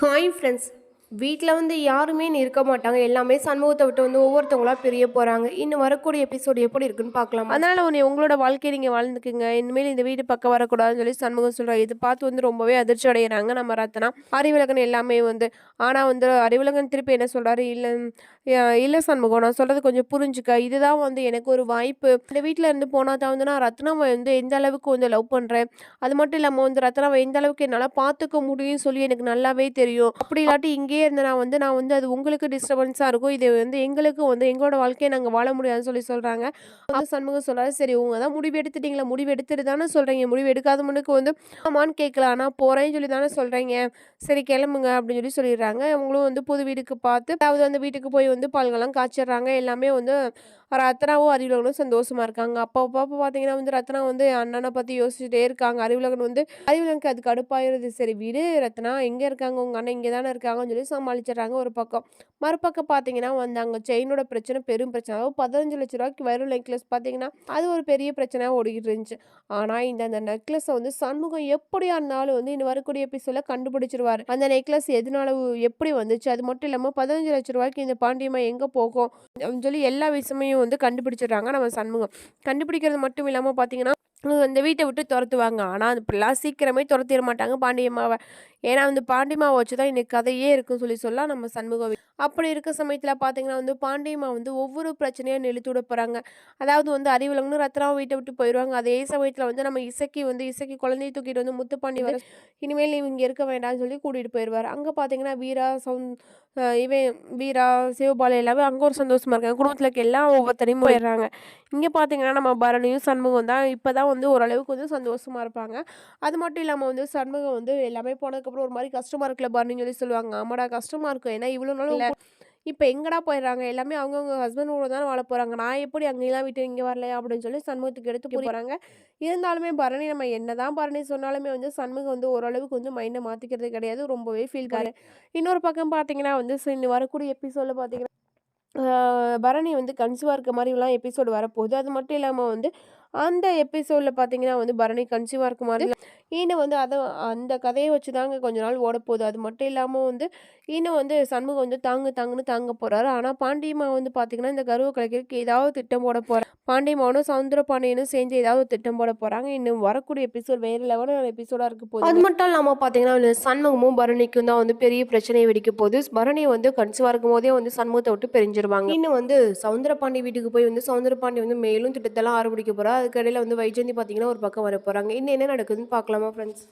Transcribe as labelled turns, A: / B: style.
A: Hi friends வீட்டில் வந்து யாருமே இருக்க மாட்டாங்க. எல்லாமே சண்முகத்தை விட்டு வந்து ஒவ்வொருத்தவங்களா பிரிய போகிறாங்க இன்னும் வரக்கூடிய எபிசோடு எப்படி இருக்குன்னு பார்க்கலாம்?
B: அதனால் உன்னை உங்களோட வாழ்க்கையை நீங்கள் வாழ்ந்துக்குங்க. இனிமேல் இந்த வீடு பக்கம் வரக்கூடாதுன்னு சொல்லி சண்முகம் சொல்கிறாங்க இது பார்த்து வந்து ரொம்பவே அதிர்ச்சி அடைகிறாங்க நம்ம ரத்னா அறிவிலகன் எல்லாமே வந்து ஆனால் வந்து அறிவிலகன் திருப்பி என்ன சொல்கிறாரு இல்லை இல்லை சண்முகம் நான் சொல்கிறது கொஞ்சம் புரிஞ்சுக்க. இதுதான் வந்து எனக்கு ஒரு வாய்ப்பு. இந்த வீட்டில் இருந்து போனால் தான் வந்து நான் ரத்னாவை வந்து எந்த அளவுக்கு வந்து லவ் பண்ணுறேன் அது மட்டும் இல்லாமல் வந்து ரத்னாவை எந்த அளவுக்கு என்னால் பார்த்துக்க முடியும்னு சொல்லி எனக்கு நல்லாவே தெரியும். அப்படி இல்லாட்டி இங்கேயே இருந்து நான் வந்து நான் வந்து அது உங்களுக்கு டிஸ்டர்பன்ஸாக இருக்கும். இது வந்து எங்களுக்கு வந்து எங்களோட வாழ்க்கையை நாங்கள் வாழ முடியாதுன்னு சொல்லி சொல்கிறாங்க அது சண்முகம் சொல்கிறாரு சரி உங்க தான் முடிவு எடுத்துட்டீங்களா முடிவு எடுத்துட்டு தானே சொல்கிறீங்க முடிவு எடுக்காத முன்னுக்கு வந்து ஆமான்னு கேட்கல ஆனால் போகிறேன்னு சொல்லி தானே சொல்கிறீங்க சரி கிளம்புங்க அப்படின்னு சொல்லி சொல்லிடுறாங்க. அவங்களும் வந்து புது வீட்டுக்கு பார்த்து அதாவது அந்த வீட்டுக்கு போய் வந்து வந்து பால்கள்லாம் காய்ச்சிடுறாங்க எல்லாமே வந்து ரத்னாவும் அறிவுலகனும் சந்தோஷமா இருக்காங்க. அப்போ பாப்பா பார்த்தீங்கன்னா வந்து ரத்னா வந்து அண்ணனை பற்றி யோசிச்சுட்டே இருக்காங்க. அறிவுலகன் வந்து அறிவுலகனுக்கு அது கடுப்பாயிருது சரி வீடு ரத்னா எங்கே இருக்காங்க? உங்கள் அண்ணன் இங்கே தானே இருக்காங்கன்னு சொல்லி சமாளிச்சிடுறாங்க ஒரு பக்கம். மறுபக்கம் பார்த்தீங்கன்னா வந்து அங்கே செயினோட பிரச்சனை பெரும் பிரச்சனை. அதாவது பதினஞ்சு லட்ச ரூபாய்க்கு வரும் நெக்லஸ் பார்த்தீங்கன்னா அது ஒரு பெரிய பிரச்சனையாக ஓடிக்கிட்டு இருந்துச்சு. ஆனால் இந்த அந்த நெக்லஸை வந்து சண்முகம் எப்படியா இருந்தாலும் வந்து இன்னும் வரக்கூடிய எபிசோட கண்டுபிடிச்சிருவார். அந்த நெக்லஸ் எதனால எப்படி வந்துச்சு? அது மட்டும் இல்லாமல் பதினஞ்சு லட்ச ரூபாய்க்கு இந்த பாண்டியம்மா எங்கே போகும்? அப்படின்னு சொல்லி எல்லா விஷயமையும் வந்து கண்டுபிடிச்சிடுறாங்க நம்ம சண்முகம். கண்டுபிடிக்கிறது மட்டும் இல்லாமல் பார்த்தீங்கன்னா இந்த வீட்டை விட்டு துரத்துவாங்க. ஆனால் அது இப்படிலாம் சீக்கிரமே துரத்திட மாட்டாங்க பாண்டியம்மாவை. ஏன்னா வந்து பாண்டியம்மாவை வச்சு தான் இன்னைக்கு கதையே இருக்குன்னு சொல்லி சொல்லலாம் நம்ம சண்முகம் அப்படி இருக்க சமயத்தில் பார்த்தீங்கன்னா வந்து பாண்டியம்மா வந்து ஒவ்வொரு பிரச்சனையாக நிறுத்தி விட போகிறாங்க அதாவது வந்து அறிவுலங்கன்னு ரத்னாவும் வீட்டை விட்டு போயிடுவாங்க அதே சமயத்தில் வந்து நம்ம இசக்கி வந்து இசக்கி குழந்தைய தூக்கிட்டு வந்து முத்துப்பாண்டி வர இனிமேல் நீ இங்கே இருக்க வேண்டாம்னு சொல்லி கூட்டிகிட்டு போயிடுவார் அங்கே பார்த்தீங்கன்னா வீரா சவுன் இவன் வீரா சிவபாலு எல்லாமே அங்கே ஒரு சந்தோஷமா இருக்காங்க. குடும்பத்தில் எல்லாம் ஒவ்வொருத்தரையும் போயிடுறாங்க. இங்கே பார்த்தீங்கன்னா நம்ம பரணியும் சண்முகம் தான் இப்போ தான் வந்து ஓரளவுக்கு வந்து சந்தோஷமா இருப்பாங்க. அது மட்டும் இல்லாமல் வந்து சண்முகம் வந்து எல்லாமே போனதுக்கப்புறம் ஒரு மாதிரி கஷ்டமாக இருக்குல்ல பரணின்னு சொல்லி சொல்லுவாங்க. ஆமாடா கஷ்டமாக இருக்கும். ஏன்னா இவ்வளோ நாள் இப்போ எங்கடா போயிடுறாங்க? எல்லாமே அவங்கவுங்க ஹஸ்பண்டோட தானே வாழ போகிறாங்க நான் எப்படி அங்கெல்லாம் விட்டு இங்கே வரலையா? அப்படின்னு சொல்லி சண்முகத்துக்கு எடுத்து போகிறாங்க இருந்தாலுமே பரணி நம்ம என்ன தான் பரணி சொன்னாலுமே வந்து சண்முகம் வந்து ஓரளவுக்கு வந்து மைண்டை மாற்றிக்கிறது கிடையாது. ரொம்பவே ஃபீல் காரு. இன்னொரு பக்கம் பார்த்தீங்கன்னா வந்து இன்னும் வரக்கூடிய எபிசோடில் பார்த்தீங்கன்னா பரணி வந்து கன்சீவாக இருக்க மாதிரிலாம் எபிசோடு வரப்போகுது. அது மட்டும் இல்லாமல் வந்து அந்த எபிசோடில் பார்த்தீங்கன்னா வந்து பரணி கன்சீவாக இருக்க மாதிரி இன்னும் வந்து அதை அந்த கதையை வச்சு தாங்க கொஞ்ச நாள் ஓடப்போகுது. அது மட்டும் இல்லாமல் வந்து இன்னும் வந்து சண்முகம் வந்து தாங்கு தாங்குன்னு தாங்க போகிறாரு ஆனால் பாண்டியம்மா வந்து பார்த்திங்கன்னா இந்த கருவ கலைக்கிறதுக்கு ஏதாவது திட்டம் போட போகிறார் பாண்டியம்மாவனும் சவுந்தர பாண்டியனும் சேர்ந்து ஏதாவது திட்டம் போட போகிறாங்க இன்னும் வரக்கூடிய எபிசோட் வேறு லெவலான எபிசோடாக இருக்க போகுது.
A: அது மட்டும் இல்லாமல் பார்த்தீங்கன்னா சண்முகமும் பரணிக்கும் தான் வந்து பெரிய பிரச்சனையை வெடிக்க போகுது. பரணி வந்து கன்சீவாக இருக்கும் போதே வந்து சண்முகத்தை விட்டு பிரிஞ்சிருவாங்க. இன்னும் வந்து சவுந்தரபாண்டி வீட்டுக்கு போய் வந்து சவுந்தரபாண்டி வந்து மேலும் திட்டத்தெல்லாம் ஆரம்பிக்க போகிறா அதுக்கு வந்து வைஜந்தி பார்த்தீங்கன்னா ஒரு பக்கம் வர போகிறாங்க இன்னும் என்ன நடக்குதுன்னு பார்க்கலாமா ஃப்ரெண்ட்ஸ்